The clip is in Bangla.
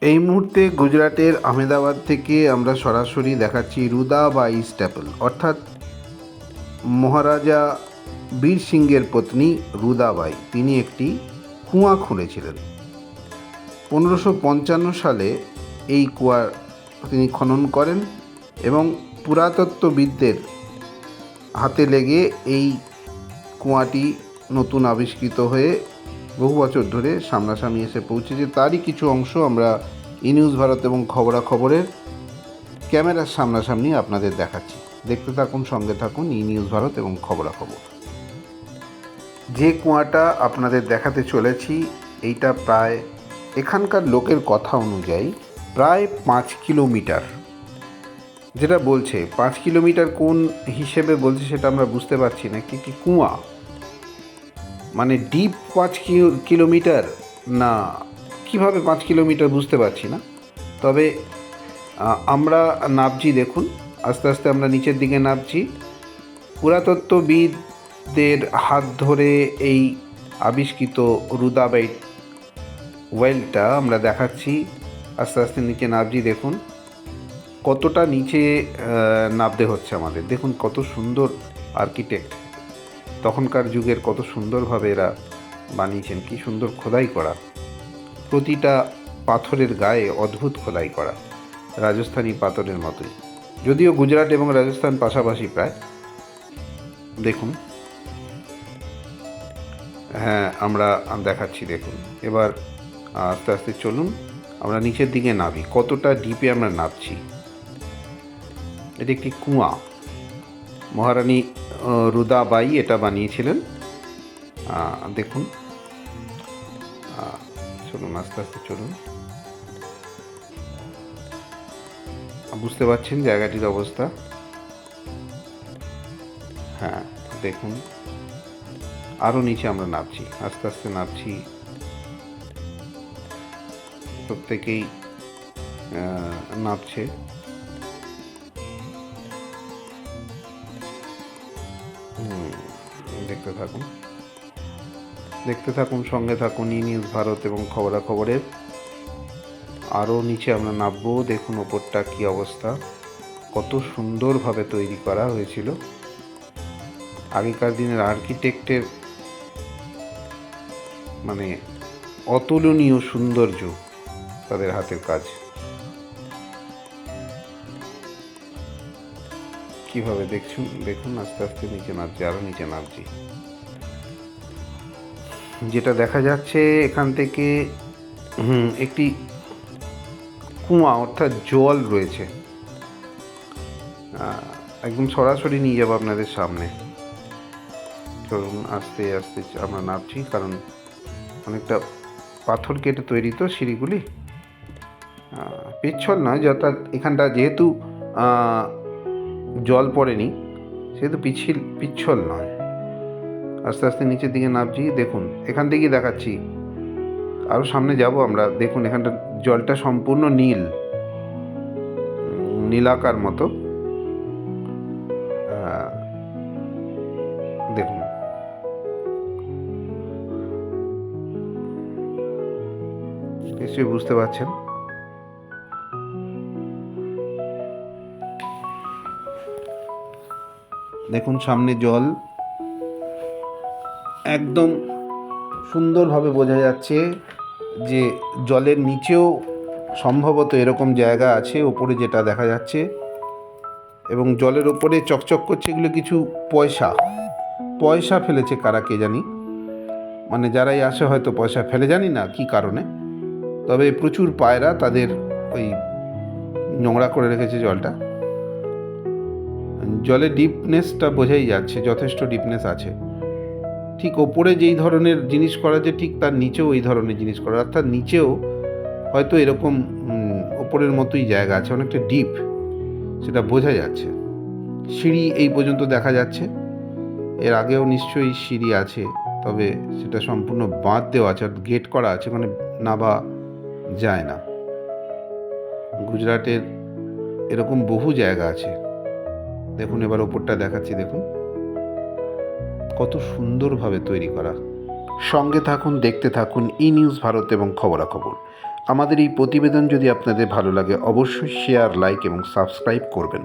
এই মুহূর্তে গুজরাটের আহমেদাবাদ থেকে আমরা সরাসরি দেখাচ্ছি রুদা রুদাবাই স্ট্যাপল অর্থাৎ মহারাজা বীর সিংহের পত্নী রুদাবাই তিনি একটি কুয়া খুঁড়েছিলেন। পনেরোশো পঞ্চান্ন সালে এই কুয়া তিনি খনন করেন এবং পুরাতত্ত্ববিদদের হাতে লেগে এই কুয়াটি নতুন আবিষ্কৃত হয়ে বহু বছর ধরে সামনাসামনি এসে পৌঁছেছে। তারই কিছু অংশ আমরা ই নিউজ ভারত এবং খবরাখবরের ক্যামেরার সামনাসামনি আপনাদের দেখাচ্ছি। দেখতে থাকুন, সঙ্গে থাকুন ই নিউজ ভারত এবং খবরাখবর। যে কুয়াটা আপনাদের দেখাতে চলেছি, এইটা প্রায় এখানকার লোকের কথা অনুযায়ী প্রায় পাঁচ কিলোমিটার। যেটা বলছে, পাঁচ কিলোমিটার কোন হিসেবে বলছে সেটা আমরা বুঝতে পারছি না। কি কি কুয়া? মানে ডিপ পাঁচ কিলোমিটার না, কীভাবে পাঁচ কিলোমিটার বুঝতে পারছি না। তবে আমরা নামছি, দেখুন, আস্তে আস্তে আমরা নিচের দিকে নামছি। পুরাতত্ত্ববিদদের হাত ধরে এই আবিষ্কৃত রুদাবাইট ওয়েলটা আমরা দেখাচ্ছি। আস্তে আস্তে নিচে নামছি, দেখুন। কতটা নিচে নামতে হচ্ছে আমাদের। দেখুন কত সুন্দর আর্কিটেক্ট। তখনকার যুগের কত সুন্দরভাবে এরা বানিয়েছেন, কি সুন্দর খোদাই করা। প্রতিটা পাথরের গায়ে অদ্ভুত খোদাই করা, রাজস্থানী পাথরের মতোই। যদিও গুজরাট এবং রাজস্থান পাশাপাশি প্রায়। দেখুন। হ্যাঁ আমরা দেখাচ্ছি, দেখুন। এবার আস্তে আস্তে চলুন, আমরা নিচের দিকে নামি। কতটা ডিপে আমরা নামছি। এটি একটি কুয়া। মহারানী রুদাবাই এটা বানিয়েছিলেন। দেখুন। চলুন, আস্তে আস্তে চলুন। বুঝতে পারছেন জায়গাটির অবস্থা? হ্যাঁ দেখুন। আরও নিচে আমরা নামছি, আস্তে আস্তে নামছি। প্রত্যেকেই নামছে। দেখতে থাকুন। দেখতে থাকুন, সঙ্গে থাকুন ই নিউজ ভারত এবং খবরাখবরের। আরও নিচে আমরা নামবো, দেখুন ওপরটা কী অবস্থা। কত সুন্দরভাবে তৈরি করা হয়েছিল। আগেকার দিনের আর্কিটেক্টের মানে অতুলনীয় সৌন্দর্য তাদের হাতের কাজ। কীভাবে দেখছুন? দেখুন, আস্তে আস্তে নিচে নামছি আরও নিচে নামছি। যেটা দেখা যাচ্ছে এখান থেকে একটি কুয়া, অর্থাৎ জল রয়েছে। একদম সরাসরি নিয়ে যাব আপনাদের সামনে। চলুন, আস্তে আস্তে আমরা নামছি, কারণ অনেকটা পাথর কেটে তৈরি তো সিঁড়িগুলি। পিচ্ছল নয় অর্থাৎ এখানটা যেহেতু জল পড়েনি সেহেতু পিছিল, পিচ্ছল নয়। আস্তে আস্তে নিচের দিকে নামছি, দেখুন, এখান থেকেই দেখাচ্ছি। আরও সামনে যাব আমরা, দেখুন, এখানটা জলটা সম্পূর্ণ নীল। নীলাকার মতো। দেখুন। নিশ্চয়ই বুঝতে পারছেন। দেখুন সামনে জল। একদম সুন্দরভাবে বোঝা যাচ্ছে যে জলের নিচেও সম্ভবত এরকম জায়গা আছে, ওপরে যেটা দেখা যাচ্ছে। এবং জলের ওপরে চকচক করছে এগুলো কিছু পয়সা। পয়সা ফেলেছে কারা কে জানি। মানে যারাই আসে হয়তো পয়সা ফেলে, জানি না কি কারণে। তবে প্রচুর পায়রা তাদের ওই নোংরা করে রেখেছে জলটা। জলের ডিপনেসটা বোঝাই যাচ্ছে, যথেষ্ট ডিপনেস আছে। ঠিক ওপরে যেই ধরনের জিনিস করা যে ঠিক তার নিচেও এই ধরনের জিনিস করা অর্থাৎ নিচেও হয়তো এরকম ওপরের মতোই জায়গা আছে, অনেকটা ডিপ, সেটা বোঝা যাচ্ছে। সিঁড়ি এই পর্যন্ত দেখা যাচ্ছে। এর আগেও নিশ্চয়ই সিঁড়ি আছে, তবে সেটা সম্পূর্ণ বাঁধ দেওয়া আছে, অর্থাৎ গেট করা আছে মানে নাবা যায় না। গুজরাটের এরকম বহু জায়গা আছে। দেখুন, এবার ওপরটা দেখাচ্ছি, দেখুন। কত সুন্দরভাবে তৈরি করা। সঙ্গে থাকুন, দেখতে থাকুন, ই নিউজ ভারত এবং খবরাখবর। আমাদের এই প্রতিবেদন যদি আপনাদের ভালো লাগে, অবশ্যই শেয়ার, লাইক এবং সাবস্ক্রাইব করবেন।